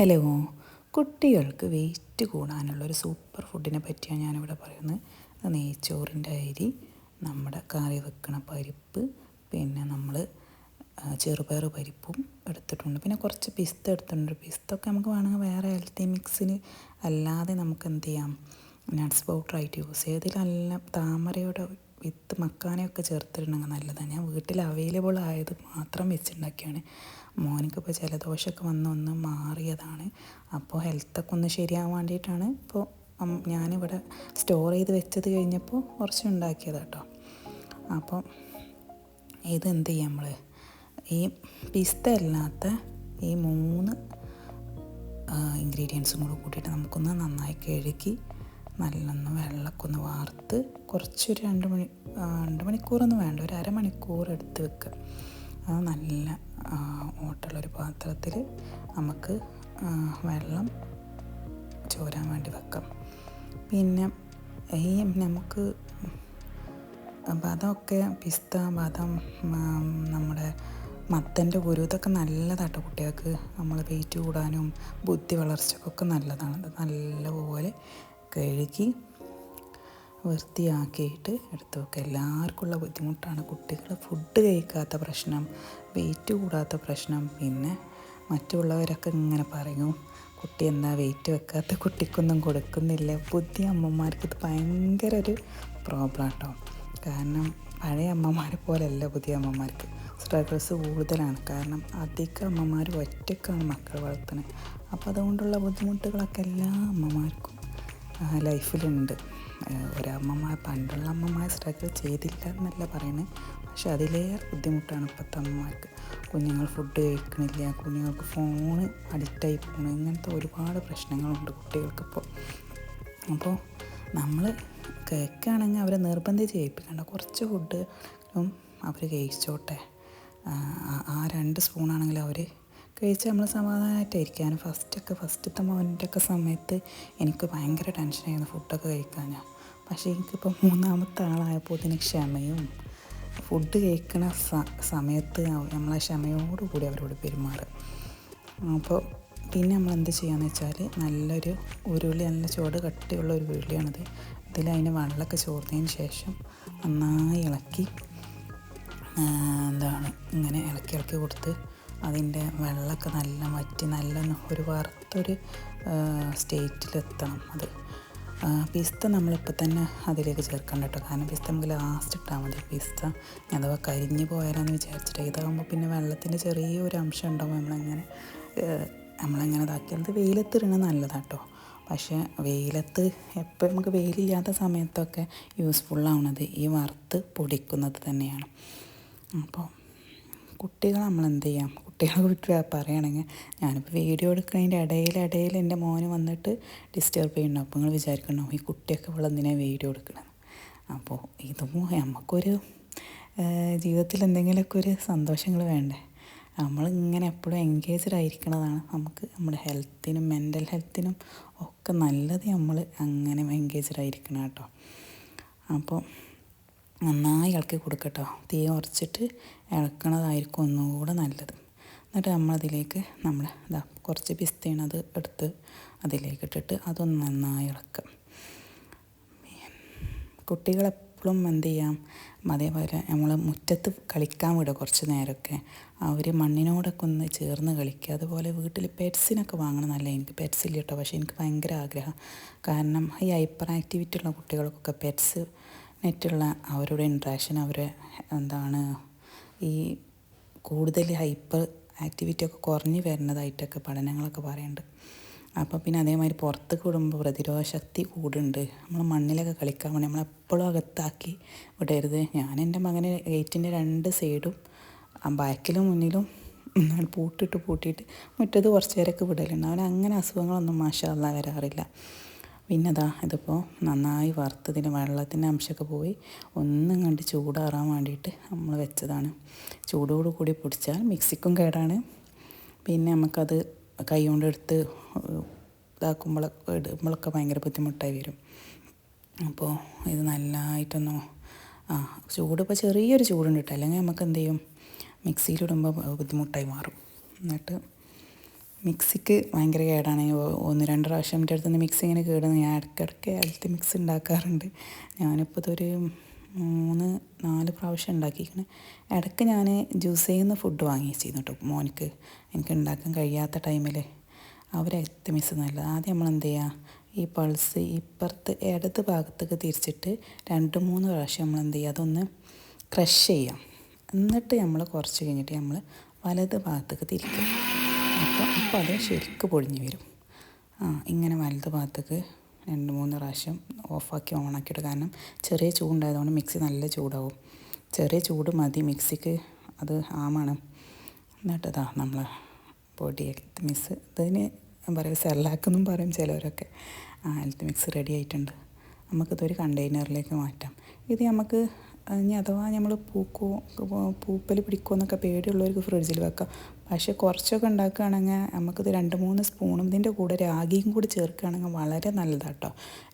Hello. കുട്ടികൾക്ക് wait കൂടാനുള്ള ഒരു സൂപ്പർ ഫുഡിനെ പറ്റിയാണ് ഞാനിവിടെ പറയുന്നത്. നെയ്ച്ചോറിന്റെ അരി നമ്മുടെ കറി വെക്കണ പരിപ്പ് പിന്നെ നമ്മൾ ചെറുപയർ പരിപ്പും എടുത്തിട്ടുണ്ട്. പിന്നെ കുറച്ച് പിസ്ത എടുത്തിട്ടുണ്ട്. പിസ്തൊക്കെ നമുക്ക് വേണമെങ്കിൽ വേറെ ഹെൽത്തി മിക്സിന് അല്ലാതെ നമുക്ക് എന്ത് ചെയ്യാം? നട്ട്സ് പൗഡറായിട്ട് യൂസ് ചെയ്യാം. ഇതിലെല്ലാം താമരയുടെ വിത്ത് മക്കാനയൊക്കെ ചേർത്തിട്ടുണ്ടെങ്കിൽ നല്ലതാണ്. ഞാൻ വീട്ടിൽ അവൈലബിൾ ആയത് മാത്രം വെച്ചുണ്ടാക്കിയാണ്. മോനിക്കിപ്പോൾ ജലദോഷമൊക്കെ വന്ന് ഒന്ന് മാറിയതാണ്. അപ്പോൾ ഹെൽത്തൊക്കെ ഒന്ന് ശരിയാവാൻ വേണ്ടിയിട്ടാണ് ഇപ്പോൾ ഞാനിവിടെ സ്റ്റോർ ചെയ്ത് വെച്ചത് കഴിഞ്ഞപ്പോൾ കുറച്ച് ഉണ്ടാക്കിയത് കേട്ടോ അപ്പോൾ ഇത് എന്ത് ചെയ്യാം നമ്മൾ ഈ പിസ്ത അല്ലാത്ത ഈ മൂന്ന് ഇൻഗ്രീഡിയൻസും കൂടെ കൂട്ടിയിട്ട് നമുക്കൊന്ന് നന്നായി കഴുകി നല്ലൊന്ന് വെള്ളമൊക്കെ ഒന്ന് വാർത്ത് കുറച്ചൊരു രണ്ട് മണി രണ്ട് മണിക്കൂറൊന്നും വേണ്ട ഒരു അരമണിക്കൂർ എടുത്ത് വെക്കുക അത് നല്ല ഓട്ടുള്ളൊരു പാത്രത്തിൽ നമുക്ക് വെള്ളം ചോരാൻ വേണ്ടി വെക്കാം. പിന്നെ ഈ നമുക്ക് ബദമൊക്കെ പിസ്ത ബദം നമ്മുടെ മത്തന്റെ കുരു ഇതൊക്കെ നല്ലതാട്ടോ കുട്ടികൾക്ക്. നമ്മൾ വെയിറ്റ് കൂടാനും ബുദ്ധി വളർച്ചക്കൊക്കെ നല്ലതാണ്. നല്ലപോലെ കഴുകി വൃത്തിയാക്കിയിട്ട് എടുത്ത് വെക്കുക. എല്ലാവർക്കും ഉള്ള ബുദ്ധിമുട്ടാണ്. കുട്ടികൾ ഫുഡ് കഴിക്കാത്ത പ്രശ്നം വെയിറ്റ് കൂടാത്ത പ്രശ്നം പിന്നെ മറ്റുള്ളവരൊക്കെ ഇങ്ങനെ പറയും കുട്ടി എന്താ വെയിറ്റ് വെക്കാത്ത? കുട്ടിക്കൊന്നും കൊടുക്കുന്നില്ല. പുതിയ അമ്മമാർക്ക് ഇത് ഭയങ്കര ഒരു പ്രോബ്ലം കേട്ടോ കാരണം പഴയ അമ്മമാരെ പോലെയല്ല പുതിയ അമ്മമാർക്ക്. സ്ട്രഗിൾസ് കൂടുതലാണ്. കാരണം അധികം അമ്മമാർ ഒറ്റക്കാണ് മക്കൾ വളർത്തുന്നത്. അപ്പോൾ അതുകൊണ്ടുള്ള ബുദ്ധിമുട്ടുകളൊക്കെ എല്ലാ അമ്മമാർക്കും ലൈഫിലുണ്ട്. ഒരമ്മമാർ പണ്ടുള്ള അമ്മമാർ സ്ട്രഗിൾ ചെയ്തില്ല എന്നല്ല പറയുന്നത് പക്ഷെ അതിലേറെ ബുദ്ധിമുട്ടാണ് ഇപ്പോഴത്തെ അമ്മമാർക്ക്. കുഞ്ഞുങ്ങൾ ഫുഡ് കഴിക്കണില്ല കുഞ്ഞുങ്ങൾക്ക് ഫോണ് അഡിക്റ്റായി പോകണം ഇങ്ങനത്തെ ഒരുപാട് പ്രശ്നങ്ങളുണ്ട് കുട്ടികൾക്കിപ്പോൾ. അപ്പോൾ നമ്മൾ കേൾക്കുകയാണെങ്കിൽ അവരെ നിർബന്ധിച്ച് ചെയ്യിപ്പിക്കണ്ട. കുറച്ച് ഫുഡും അവർ കഴിച്ചോട്ടെ. ആ രണ്ട് സ്പൂണാണെങ്കിൽ അവർ കഴിച്ച് നമ്മൾ സമാധാനമായിട്ടിരിക്കാൻ ഫസ്റ്റൊക്കെ ഫസ്റ്റത്തെ മോന്റെ ഒക്കെ സമയത്ത് എനിക്ക് ഭയങ്കര ടെൻഷനായിരുന്നു ഫുഡൊക്കെ കഴിക്കാൻ പക്ഷേ എനിക്കിപ്പോൾ മൂന്നാമത്തെ ആളായപ്പോൾ ഇതിന് ക്ഷമയും ഫുഡ് കഴിക്കണ സ സമയത്ത് നമ്മളെ ക്ഷമയോടുകൂടി അവരോട് പെരുമാറുക അപ്പോൾ പിന്നെ നമ്മൾ എന്ത് ചെയ്യാന്ന് വെച്ചാൽ നല്ലൊരു ഉരുളി നല്ല ചുവട് കട്ടിയുള്ള ഒരു ഉരുളിയാണിത്. ഇതിൽ അതിന് വെള്ളമൊക്കെ ചോർന്നതിന് ശേഷം നന്നായി ഇളക്കി എന്താണ് ഇങ്ങനെ ഇളക്കി ഇളക്കി കൊടുത്ത് അതിന്റെ വെള്ളമൊക്കെ നല്ല മറ്റി നല്ല ഒരു വറുത്തൊരു സ്റ്റേറ്റിലെത്തണം അത്. പിസ്ത നമ്മളിപ്പോൾ തന്നെ അതിലേക്ക് ചേർക്കണ്ട കേട്ടോ. കാരണം പിസ്ത നമുക്ക് ലാസ്റ്റ് ഇട്ടാൽ മതി. പിസ്ത അഥവാ കരിഞ്ഞു പോയാലെന്ന് വിചാരിച്ചിട്ട് ഇതാകുമ്പോൾ പിന്നെ വെള്ളത്തിന്റെ ചെറിയൊരു അംശം ഉണ്ടാവും. നമ്മളങ്ങനെ നമ്മളങ്ങനെ ഇതാക്കിയത് വെയിലത്തിടണത് നല്ലതാണ് കേട്ടോ പക്ഷേ വെയിലത്ത് എപ്പോൾ നമുക്ക് വെയിലില്ലാത്ത സമയത്തൊക്കെ യൂസ്ഫുള്ളാവണത് ഈ വറുത്ത് പൊടിക്കുന്നത് തന്നെയാണ്. അപ്പോൾ കുട്ടികൾ നമ്മൾ എന്ത് ചെയ്യാം? കുട്ടികളെ കുറിച്ച് പറയുകയാണെങ്കിൽ ഞാനിപ്പോൾ വീഡിയോ എടുക്കുന്നതിന്റെ ഇടയിൽ ഇടയിൽ എന്റെ മോന് വന്നിട്ട് ഡിസ്റ്റർബ് ചെയ്യണം അപ്പോൾ നിങ്ങൾ വിചാരിക്കണം ഈ കുട്ടിയൊക്കെ ഇവിടെ എന്തിനാണ് വീഡിയോ എടുക്കണം അപ്പോൾ ഇതും നമുക്കൊരു ജീവിതത്തിൽ എന്തെങ്കിലുമൊക്കെ ഒരു സന്തോഷങ്ങൾ വേണ്ടേ? നമ്മൾ ഇങ്ങനെ എപ്പോഴും എൻഗേജ്ഡ് ആയിരിക്കണതാണ് നമുക്ക് നമ്മുടെ ഹെൽത്തിനും മെന്റൽ ഹെൽത്തിനും ഒക്കെ നല്ലത് നമ്മൾ അങ്ങനെ എൻഗേജ്ഡ് ആയിരിക്കണം കേട്ടോ. അപ്പോൾ നന്നായി ഇളക്കി കൊടുക്കട്ടോ. തീ ഉറച്ചിട്ട് ഇളക്കണതായിരിക്കും ഒന്നുകൂടെ നല്ലത്. എന്നിട്ട് നമ്മളതിലേക്ക് നമ്മൾ ഇതാ കുറച്ച് പിസ്തയാണ് അത് എടുത്ത് അതിലേക്ക് ഇട്ടിട്ട് അതൊന്ന് നന്നായി ഇളക്കുക കുട്ടികളെപ്പോഴും എന്ത് ചെയ്യാം? അതേപോലെ നമ്മൾ മുറ്റത്ത് കളിക്കാൻ വിടുക കുറച്ച് നേരമൊക്കെ. അവർ മണ്ണിനോടൊക്കെ ഒന്ന് ചേർന്ന് കളിക്കുക. അതുപോലെ വീട്ടിൽ പെറ്റ്സിനൊക്കെ വാങ്ങണം നല്ല എനിക്ക് പെറ്റ്സ് ഇല്ല കേട്ടോ പക്ഷേ എനിക്ക് ഭയങ്കര ആഗ്രഹം. കാരണം ഈ ഹൈപ്പർ ആക്ടിവിറ്റി ഉള്ള കുട്ടികൾക്കൊക്കെ പെറ്റ്സ് നെറ്റുള്ള അവരുടെ ഇൻട്രാക്ഷൻ അവർ എന്താണ് ഈ കൂടുതൽ ഹൈപ്പർ ആക്ടിവിറ്റി ഒക്കെ കുറഞ്ഞു വരുന്നതായിട്ടൊക്കെ പഠനങ്ങളൊക്കെ പറയുന്നുണ്ട് അപ്പോൾ പിന്നെ അതേമാതിരി പുറത്ത് കൂടുമ്പോൾ പ്രതിരോധ ശക്തി കൂടുണ്ട്. നമ്മൾ മണ്ണിലൊക്കെ കളിക്കാൻ വേണ്ടി നമ്മളെപ്പോഴും അകത്താക്കി വിടരുത്. ഞാൻ എന്റെ മകനെ ഗേറ്റിന്റെ രണ്ട് സൈഡും ബാക്കിലും മുന്നിലും പൂട്ടിട്ട് പൂട്ടിയിട്ട് മുറ്റത്ത് കുറച്ച് പേരൊക്കെ വിടലുണ്ട്. അവൻ അങ്ങനെ അസുഖങ്ങളൊന്നും മാഷല്ല വരാറില്ല. പിന്നെ അതാ ഇതിപ്പോൾ നന്നായി വറുത്തതിന് വെള്ളത്തിന്റെ അംശമൊക്കെ പോയി ഒന്നും കണ്ട് ചൂടാറാൻ വേണ്ടിയിട്ട് നമ്മൾ വെച്ചതാണ്. ചൂടോട് കൂടി പൊടിച്ചാൽ മിക്സിക്കും കേടാണ്. പിന്നെ നമുക്കത് കൈ കൊണ്ട് എടുത്ത് ഇതാക്കുമ്പോൾ ഇടുമ്പോഴൊക്കെ ഭയങ്കര ബുദ്ധിമുട്ടായി വരും. അപ്പോൾ ഇത് നല്ലതായിട്ടൊന്ന് ആ ചൂട് ഇപ്പോൾ ചെറിയൊരു ചൂടുണ്ട് കേട്ടോ. അല്ലെങ്കിൽ നമുക്ക് എന്ത് ചെയ്യും? മിക്സിയിലിടുമ്പോൾ ബുദ്ധിമുട്ടായി മാറും. എന്നിട്ട് മിക്സിക്ക് ഭയങ്കര കേടാണ്. ഒന്ന് രണ്ട് പ്രാവശ്യം എന്റെ അടുത്ത് നിന്ന് മിക്സി ഇങ്ങനെ കേടുന്നു. ഞാൻ ഇടയ്ക്കിടയ്ക്ക് ഹെൽത്ത് മിക്സ് ഉണ്ടാക്കാറുണ്ട്. ഞാനിപ്പോൾ ഇതൊരു മൂന്ന് നാല് പ്രാവശ്യം ഉണ്ടാക്കിയിരിക്കണേ. ഇടയ്ക്ക് ഞാൻ ജ്യൂസ് ചെയ്യുന്ന ഫുഡ് വാങ്ങി ചെയ്യുന്നു കേട്ടോ മോനിക്ക്. എനിക്ക് ഉണ്ടാക്കാൻ കഴിയാത്ത ടൈമിൽ. അവർ ഹെൽത്ത് മിക്സ് നല്ലത് ആദ്യം നമ്മൾ എന്ത് ചെയ്യുക? ഈ പൾസ് ഇപ്പുറത്ത് ഇടത് ഭാഗത്തേക്ക് തിരിച്ചിട്ട് രണ്ട് മൂന്ന് പ്രാവശ്യം നമ്മൾ എന്ത് ചെയ്യുക? അതൊന്ന് ക്രഷ് ചെയ്യാം എന്നിട്ട് നമ്മൾ കുറച്ച് കഴിഞ്ഞിട്ട് നമ്മൾ വലത് ഭാഗത്തേക്ക് തിരിക്കും അപ്പോൾ അപ്പോൾ അത് ശരിക്ക് പൊടിഞ്ഞ് വരും. ആ ഇങ്ങനെ വലത് ഭാഗത്തേക്ക് രണ്ട് മൂന്ന് പ്രാവശ്യം ഓഫാക്കി ഓണാക്കിയിട്ട് കാരണം ചെറിയ ചൂടുണ്ടായതുകൊണ്ട് മിക്സി നല്ല ചൂടാവും. ചെറിയ ചൂട് മതി മിക്സിക്ക് അത് ആമാണ്. എന്നിട്ടതാ നമ്മൾ പൊടി ഹെൽത്ത് മിക്സ്. ഇതിന് പറയും സെല്ലാക്കെന്നും പറയും ചിലവരൊക്കെ. ആ ഹെൽത്ത് മിക്സ് റെഡി ആയിട്ടുണ്ട്. നമുക്കിതൊരു കണ്ടെയ്നറിലേക്ക് മാറ്റാം. ഇത് നമുക്ക് ഇനി അഥവാ നമ്മൾ പൂക്കോ പൂപ്പൽ പിടിക്കുമോ എന്നൊക്കെ പേടിയുള്ളവർക്ക് ഫ്രിഡ്ജിൽ വെക്കാം. പക്ഷേ കുറച്ചൊക്കെ ഉണ്ടാക്കുകയാണെങ്കിൽ നമുക്കിത് രണ്ട് മൂന്ന് സ്പൂണും ഇതിന്റെ കൂടെ രാഗിയും കൂടി ചേർക്കുകയാണെങ്കിൽ വളരെ നല്ലതാണ് കേട്ടോ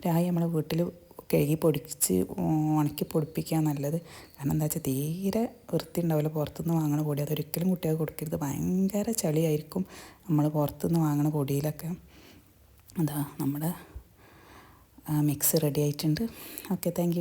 രാഗി നമ്മളെ വീട്ടിൽ കഴുകി പൊടിച്ച് ഉണക്കി പൊടിപ്പിക്കുക നല്ലത്. കാരണം എന്താ വെച്ചാൽ തീരെ വൃത്തി ഉണ്ടാവില്ല. പുറത്തുനിന്ന് വാങ്ങണ പൊടി അതൊരിക്കലും കുട്ടികൾക്ക് കൊടുക്കരുത്. ഭയങ്കര ചളിയായിരിക്കും നമ്മൾ പുറത്തുനിന്ന് വാങ്ങണ പൊടിയിലൊക്കെ. അതാ നമ്മുടെ മിക്സ് റെഡി ആയിട്ടുണ്ട്. Okay thank